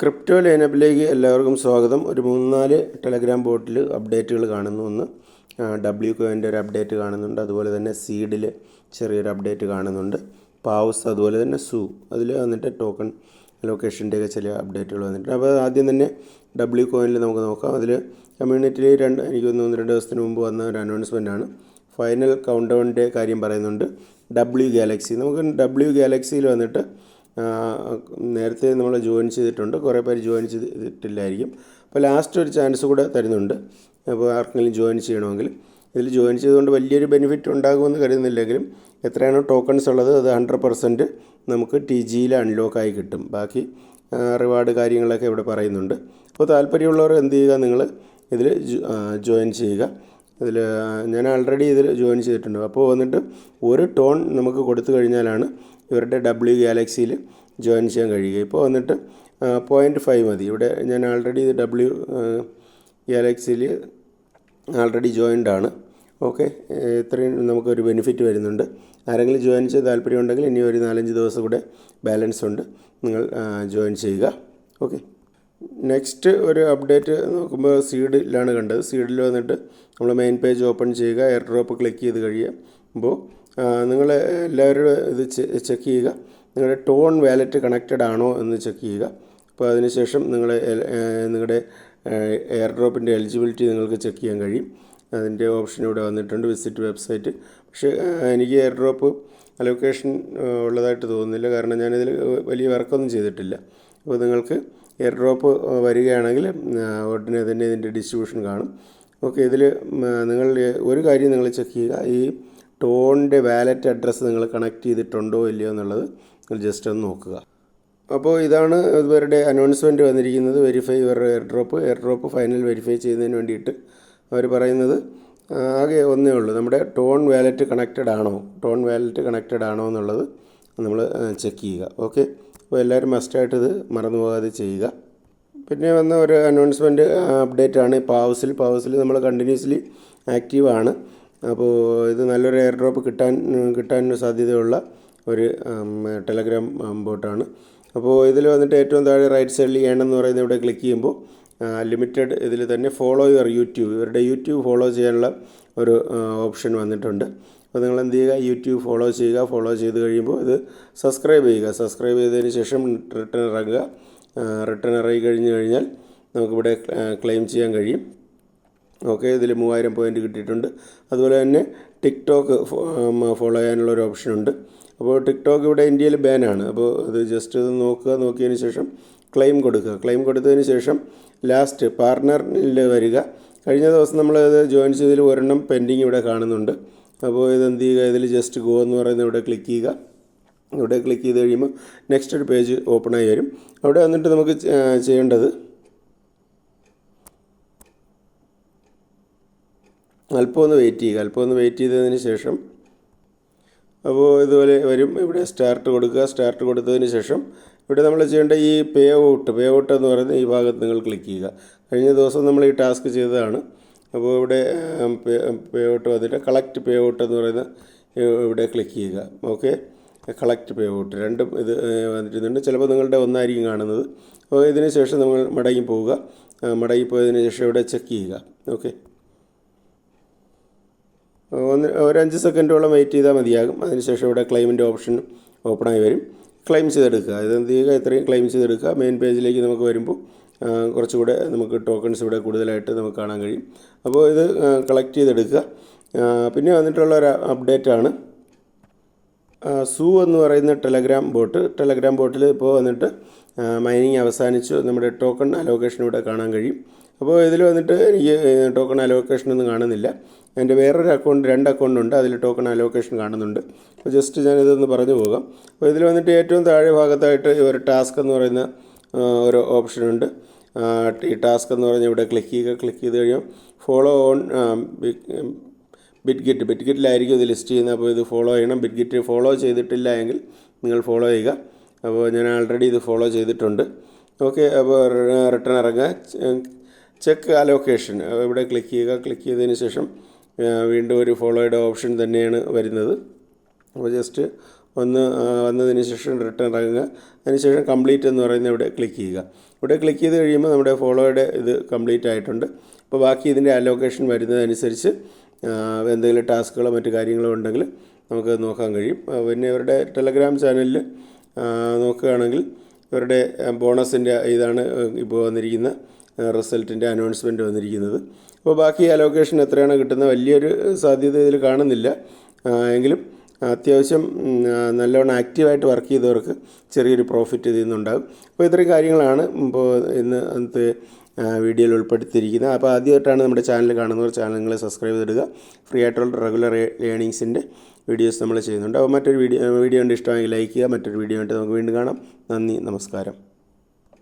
Crypto ലൈനപ്പിലേക്ക് എല്ലാവർക്കും സ്വാഗതം. ഒരു മൂന്നാൽ നാല് ടെലഗ്രാം ബോട്ടിൽ അപ്ഡേറ്റുകൾ കാണുന്നു ഒന്ന് ഡബ്ല്യു കോയിന്റെ ഒരു അപ്ഡേറ്റ് കാണുന്നുണ്ട്. അതുപോലെ തന്നെ സീഡിൽ ചെറിയൊരു അപ്ഡേറ്റ് കാണുന്നുണ്ട്. പാവസ് അതുപോലെ തന്നെ സൂ അതിൽ വന്നിട്ട് ടോക്കൺ ലൊക്കേഷന്റെയൊക്കെ ചില അപ്ഡേറ്റുകൾ വന്നിട്ടുണ്ട്. അപ്പോൾ ആദ്യം തന്നെ ഡബ്ല്യു കോയിനിൽ നമുക്ക് നോക്കാം. അതിൽ കമ്മ്യൂണിറ്റിയിൽ രണ്ട് എനിക്ക് ഒന്ന് രണ്ട് ദിവസത്തിന് മുമ്പ് വന്ന ഒരു അനൗൺസ്മെന്റ് ആണ്. ഫൈനൽ കൗണ്ട് ഡൗണിന്റെ കാര്യം പറയുന്നുണ്ട്. ഡബ്ല്യു ഗാലക്സി നമുക്ക് ഡബ്ല്യു ഗാലക്സിയിൽ വന്നിട്ട് നേരത്തെ നമ്മൾ ജോയിൻ ചെയ്തിട്ടുണ്ട്. കുറേ പേര് ജോയിൻ ചെയ്തിട്ടില്ലായിരിക്കും. അപ്പോൾ ലാസ്റ്റ് ഒരു ചാൻസ് കൂടെ തരുന്നുണ്ട്. അപ്പോൾ ആർക്കെങ്കിലും ജോയിൻ ചെയ്യണമെങ്കിൽ. ഇതിൽ ജോയിൻ ചെയ്തുകൊണ്ട് വലിയൊരു ബെനിഫിറ്റ് ഉണ്ടാകുമെന്ന് കരുതുന്നില്ലെങ്കിലും എത്രയാണോ ടോക്കൺസ് ഉള്ളത് അത് ഹൺഡ്രഡ് പെർസെന്റ് നമുക്ക് ടി ജിയിൽ അൺലോക്കായി കിട്ടും. ബാക്കി റിവാർഡ് കാര്യങ്ങളൊക്കെ ഇവിടെ പറയുന്നുണ്ട്. അപ്പോൾ താല്പര്യമുള്ളവർ എന്ത് ചെയ്യുക? നിങ്ങൾ ഇതിൽ ജോയിൻ ചെയ്യുക. ഇതിൽ ഞാൻ ആൾറെഡി ഇതിൽ ജോയിൻ ചെയ്തിട്ടുണ്ട്. അപ്പോൾ വന്നിട്ട് ഒരു ടോൺ നമുക്ക് കൊടുത്തു കഴിഞ്ഞാലാണ് ഇവരുടെ ഡബ്ല്യു ഗാലക്സിയിൽ ജോയിൻ ചെയ്യാൻ കഴിയുക. ഇപ്പോൾ വന്നിട്ട് പോയിന്റ് ഫൈവ് മതി. ഇവിടെ ഞാൻ ആൾറെഡി ഇത് ഡബ്ല്യു ഗാലക്സിയിൽ ആൾറെഡി ജോയിൻഡ് ആണ്. ഓക്കെ ഇത്രയും നമുക്കൊരു ബെനിഫിറ്റ് വരുന്നുണ്ട്. ആരെങ്കിലും ജോയിൻ ചെയ്യാൻ താല്പര്യമുണ്ടെങ്കിൽ ഇനി ഒരു നാലഞ്ച് ദിവസം കൂടെ ബാലൻസ് ഉണ്ട്. നിങ്ങൾ ജോയിൻ ചെയ്യുക. ഓക്കെ നെക്സ്റ്റ് ഒരു അപ്ഡേറ്റ് നോക്കുമ്പോൾ സീഡിലാണ് കണ്ടത്. സീഡിൽ വന്നിട്ട് നമ്മൾ മെയിൻ പേജ് ഓപ്പൺ ചെയ്യുക എയർ ഡ്രോപ്പ് ക്ലിക്ക് ചെയ്ത് കഴിയുമ്പോൾ നിങ്ങൾ എല്ലാവരും ഇത് ചെക്ക് ചെയ്യുക. നിങ്ങളുടെ ടോൺ വാലറ്റ് കണക്റ്റഡ് ആണോ എന്ന് ചെക്ക് ചെയ്യുക. അപ്പോൾ അതിനുശേഷം നിങ്ങൾ നിങ്ങളുടെ എയർ ഡ്രോപ്പിന്റെ എലിജിബിലിറ്റി നിങ്ങൾക്ക് ചെക്ക് ചെയ്യാൻ കഴിയും. അതിന്റെ ഓപ്ഷൻ ഇവിടെ വന്നിട്ടുണ്ട് വിസിറ്റ് വെബ്സൈറ്റ് പക്ഷേ എനിക്ക് എയർ ഡ്രോപ്പ് അലോക്കേഷൻ ഉള്ളതായിട്ട് തോന്നുന്നില്ല. കാരണം ഞാനിതിൽ വലിയ വർക്കൊന്നും ചെയ്തിട്ടില്ല. അപ്പോൾ നിങ്ങൾക്ക് എയർ ഡ്രോപ്പ് വരികയാണെങ്കിൽ ഉടനെ തന്നെ ഇതിന്റെ ഡിസ്ട്രിബ്യൂഷൻ കാണും. ഓക്കെ ഇതിൽ നിങ്ങൾ ഒരു കാര്യം നിങ്ങൾ ചെക്ക് ചെയ്യുക. ഈ ടോണിന്റെ വാലറ്റ് അഡ്രസ്സ് നിങ്ങൾ കണക്ട് ചെയ്തിട്ടുണ്ടോ ഇല്ലയോ എന്നുള്ളത് നിങ്ങൾ ജസ്റ്റ് ഒന്ന് നോക്കുക. അപ്പോൾ ഇതാണ് ഇവരുടെ അനൗൺസ്മെന്റ് വന്നിരിക്കുന്നത്. വെരിഫൈ ഇവരുടെ airdrop airdrop final verify ചെയ്യുന്നതിന് വേണ്ടിയിട്ട് അവർ പറയുന്നത് ആകെ ഒന്നേ ഉള്ളൂ. നമ്മുടെ ടോൺ വാലറ്റ് കണക്റ്റഡ് ആണോ? ടോൺ വാലറ്റ് കണക്റ്റഡ് ആണോ എന്നുള്ളത് നമ്മൾ ചെക്ക് ചെയ്യുക. ഓക്കെ. അപ്പോൾ എല്ലാവരും മസ്റ്റായിട്ട് ഇത് മറന്നു പോകാതെ ചെയ്യുക. പിന്നെ വന്ന ഒരു അനൗൺസ്മെന്റ് അപ്ഡേറ്റ് ആണ്. ഇപ്പോൾ ഹൗസിൽ ഇപ്പോൾ ഹൗസിൽ നമ്മൾ കണ്ടിന്യൂസ്ലി ആക്റ്റീവ് ആണ്. അപ്പോൾ ഇത് നല്ലൊരു എയർ ഡ്രോപ്പ് കിട്ടാൻ കിട്ടാൻ സാധ്യതയുള്ള ഒരു ടെലഗ്രാം ബോട്ടാണ് അപ്പോൾ ഇതിൽ വന്നിട്ട് ഏറ്റവും താഴെ റൈറ്റ് സൈഡിൽ ചെയ്യണമെന്ന് പറയുന്നത് ഇവിടെ ക്ലിക്ക് ചെയ്യുമ്പോൾ ലിമിറ്റഡ് ഇതിൽ തന്നെ ഫോളോ യുവർ യൂട്യൂബ് ഇവരുടെ യൂട്യൂബ് ഫോളോ ചെയ്യാനുള്ള ഒരു ഓപ്ഷൻ വന്നിട്ടുണ്ട്. അപ്പോൾ നിങ്ങൾ എന്ത് ചെയ്യുക യൂട്യൂബ് ഫോളോ ചെയ്യുക. ഫോളോ ചെയ്ത് കഴിയുമ്പോൾ ഇത് സബ്സ്ക്രൈബ് ചെയ്യുക. സബ്സ്ക്രൈബ് ചെയ്തതിന് ശേഷം റിട്ടേൺ ഇറങ്ങുക. റിട്ടേൺ ഇറങ്ങി കഴിഞ്ഞ് കഴിഞ്ഞാൽ നമുക്കിവിടെ ക്ലെയിം ചെയ്യാൻ കഴിയും. ഓക്കെ ഇതിൽ മൂവായിരം പോയിന്റ് കിട്ടിയിട്ടുണ്ട്. അതുപോലെ തന്നെ ടിക്ടോക്ക് ഫോളോ ചെയ്യാനുള്ള ഒരു ഓപ്ഷനുണ്ട് അപ്പോൾ ടിക്ടോക്ക് ഇവിടെ ഇന്ത്യയിൽ ബാനാണ് അപ്പോൾ ഇത് ജസ്റ്റ് ഇത് നോക്കുക. നോക്കിയതിന് ശേഷം ക്ലെയിം കൊടുക്കുക. ക്ലെയിം കൊടുത്തതിന് ശേഷം ലാസ്റ്റ് പാർട്ട്ണറിൽ വരിക. കഴിഞ്ഞ ദിവസം നമ്മൾ ഇത് ജോയിൻ ചെയ്തതിൽ ഒരെണ്ണം പെൻഡിങ് ഇവിടെ കാണുന്നുണ്ട്. അപ്പോൾ ഇത് എന്ത് ചെയ്യുക ഇതിൽ ജസ്റ്റ് ഗോ എന്ന് പറയുന്നത് ഇവിടെ ക്ലിക്ക് ചെയ്യുക. ഇവിടെ ക്ലിക്ക് ചെയ്ത് കഴിയുമ്പോൾ നെക്സ്റ്റ് ഒരു പേജ് ഓപ്പണായി വരും. അവിടെ വന്നിട്ട് നമുക്ക് ചെയ്യേണ്ടത് അല്പം ഒന്ന് വെയിറ്റ് ചെയ്യുക. അല്പം ഒന്ന് വെയിറ്റ് ചെയ്തതിന് ശേഷം അപ്പോൾ ഇതുപോലെ വരും. ഇവിടെ സ്റ്റാർട്ട് കൊടുക്കുക. സ്റ്റാർട്ട് കൊടുത്തതിന് ശേഷം ഇവിടെ നമ്മൾ ചെയ്യേണ്ട ഈ പേ ഔട്ട് പേ ഔട്ട് എന്ന് പറയുന്ന ഈ ഭാഗത്ത് നിങ്ങൾ ക്ലിക്ക് ചെയ്യുക. കഴിഞ്ഞ ദിവസം നമ്മൾ ഈ ടാസ്ക് ചെയ്തതാണ്. അപ്പോൾ ഇവിടെ പേ ഔട്ട് വന്നിട്ട് കളക്ട് പേ ഔട്ട് എന്ന് പറയുന്ന ഇവിടെ ക്ലിക്ക് ചെയ്യുക. ഓക്കെ കളക്ട് പേ ഔട്ട് രണ്ടും ഇത് വന്നിട്ടുണ്ട്. ചിലപ്പോൾ നിങ്ങളുടെ ഒന്നായിരിക്കും കാണുന്നത്. അപ്പോൾ ഇതിന് ശേഷം നമ്മൾ മടങ്ങി പോവുക. മടങ്ങി പോയതിന് ശേഷം ഇവിടെ ചെക്ക് ചെയ്യുക. ഓക്കെ ഒന്ന് ഒരഞ്ച് സെക്കൻഡോളം വെയിറ്റ് ചെയ്താൽ മതിയാകും. അതിനുശേഷം ഇവിടെ ക്ലെയിമിന്റെ ഓപ്ഷൻ ഓപ്പണായി വരും. ക്ലെയിം ചെയ്തെടുക്കുക. ഇത് എന്ത് ചെയ്യുക? ഇത്രയും ക്ലെയിം ചെയ്തെടുക്കുക. മെയിൻ പേജിലേക്ക് നമുക്ക് വരുമ്പോൾ കുറച്ചുകൂടെ നമുക്ക് ടോക്കൺസ് ഇവിടെ കൂടുതലായിട്ട് നമുക്ക് കാണാൻ കഴിയും. അപ്പോൾ ഇത് കളക്ട് ചെയ്തെടുക്കുക. പിന്നെ വന്നിട്ടുള്ള ഒരു അപ്ഡേറ്റ് ആണ്. സൂ എന്ന് പറയുന്ന ടെലഗ്രാം ബോട്ട് ടെലഗ്രാം ബോട്ടിൽ ഇപ്പോൾ വന്നിട്ട് മൈനിങ് അവസാനിച്ചു. നമ്മുടെ ടോക്കൺ അലോക്കേഷൻ ഇവിടെ കാണാൻ കഴിയും. അപ്പോൾ ഇതിൽ വന്നിട്ട് എനിക്ക് ടോക്കൺ അലോക്കേഷൻ ഒന്നും കാണുന്നില്ല. എന്റെ വേറൊരു അക്കൗണ്ട് രണ്ട് അക്കൗണ്ട് ഉണ്ട്. അതിൽ ടോക്കൺ അലോക്കേഷൻ കാണുന്നുണ്ട്. അപ്പോൾ ജസ്റ്റ് ഞാനിതൊന്ന് പറഞ്ഞു പോകാം. അപ്പോൾ ഇതിൽ വന്നിട്ട് ഏറ്റവും താഴെ ഭാഗത്തായിട്ട് ഒരു ടാസ്ക് എന്ന് പറയുന്ന ഒരു ഓപ്ഷനുണ്ട് ഈ ടാസ്ക് എന്ന് പറഞ്ഞാൽ ഇവിടെ ക്ലിക്ക് ചെയ്യുക ക്ലിക്ക് ചെയ്ത് കഴിയുമ്പോൾ ഫോളോ ഓൺ ബിറ്റ് ഗിറ്റ് ബിറ്റ് ഗിറ്റിലായിരിക്കും ഇത് ലിസ്റ്റ് ചെയ്യുന്നത്. അപ്പോൾ ഇത് ഫോളോ ചെയ്യണം. ബിറ്റ് ഗിറ്റ് ഫോളോ ചെയ്തിട്ടില്ല എങ്കിൽ നിങ്ങൾ ഫോളോ ചെയ്യുക. അപ്പോൾ ഞാൻ ആൾറെഡി ഇത് ഫോളോ ചെയ്തിട്ടുണ്ട്. ഓക്കെ അപ്പോൾ റിട്ടേൺ ഇറങ്ങുക. ചെക്ക് അലോക്കേഷൻ ഇവിടെ ക്ലിക്ക് ചെയ്യുക. ക്ലിക്ക് ചെയ്തതിന് ശേഷം വീണ്ടും ഒരു ഫോളോയുടെ ഓപ്ഷൻ തന്നെയാണ് വരുന്നത്. അപ്പോൾ ജസ്റ്റ് ഒന്ന് ആ, വന്നതിന് ശേഷം റിട്ടേൺ ഇറങ്ങുക. അതിനുശേഷം കംപ്ലീറ്റ് എന്ന് പറയുന്ന ഇവിടെ ക്ലിക്ക് ചെയ്യുക. ഇവിടെ ക്ലിക്ക് ചെയ്ത് കഴിയുമ്പോൾ നമ്മുടെ ഫോളോയുടെ ഇത് കംപ്ലീറ്റ് ആയിട്ടുണ്ട്. അപ്പോൾ ബാക്കി ഇതിന്റെ അലോക്കേഷൻ വരുന്നതനുസരിച്ച് എന്തെങ്കിലും ടാസ്കുകളോ മറ്റു കാര്യങ്ങളോ ഉണ്ടെങ്കിൽ നമുക്ക് നോക്കാൻ കഴിയും. പിന്നെ ഇവരുടെ ടെലഗ്രാം ചാനലിൽ നോക്കുകയാണെങ്കിൽ ഇവരുടെ ബോണസിന്റെ ഇതാണ് ഇപ്പോൾ വന്നിരിക്കുന്ന റിസൾട്ടിന്റെ അനൗൺസ്മെന്റ് വന്നിരിക്കുന്നത്. അപ്പോൾ ബാക്കി അലോക്കേഷൻ എത്രയാണ് കിട്ടുന്നത് വലിയൊരു സാധ്യത ഇതിൽ കാണുന്നില്ല. എങ്കിലും അത്യാവശ്യം നല്ലോണം ആക്റ്റീവായിട്ട് വർക്ക് ചെയ്തവർക്ക് ചെറിയൊരു പ്രോഫിറ്റ് ഇതിൽ നിന്നുണ്ടാകും. അപ്പോൾ ഇത്രയും കാര്യങ്ങളാണ് ഇപ്പോൾ ഇന്ന് അന്നത്തെ വീഡിയോയിൽ ഉൾപ്പെടുത്തിയിരിക്കുന്നത്. അപ്പോൾ ആദ്യമായിട്ടാണ് നമ്മുടെ ചാനൽ കാണുന്നവർ ചാനലുകൾ സബ്സ്ക്രൈബ് ചെയ്തിടുക. ഫ്രീ ആയിട്ടുള്ള റെഗുലർ ഏണിങ്സിന്റെ വീഡിയോസ് നമ്മൾ ചെയ്യുന്നുണ്ട്. അപ്പോൾ മറ്റൊരു വീഡിയോ വീഡിയോ കണ്ട് ഇഷ്ടമായെങ്കിൽ ലൈക്ക് ചെയ്യുക. മറ്റൊരു വീഡിയോ ആയിട്ട് നമുക്ക് വീണ്ടും കാണാം. നന്ദി നമസ്കാരം.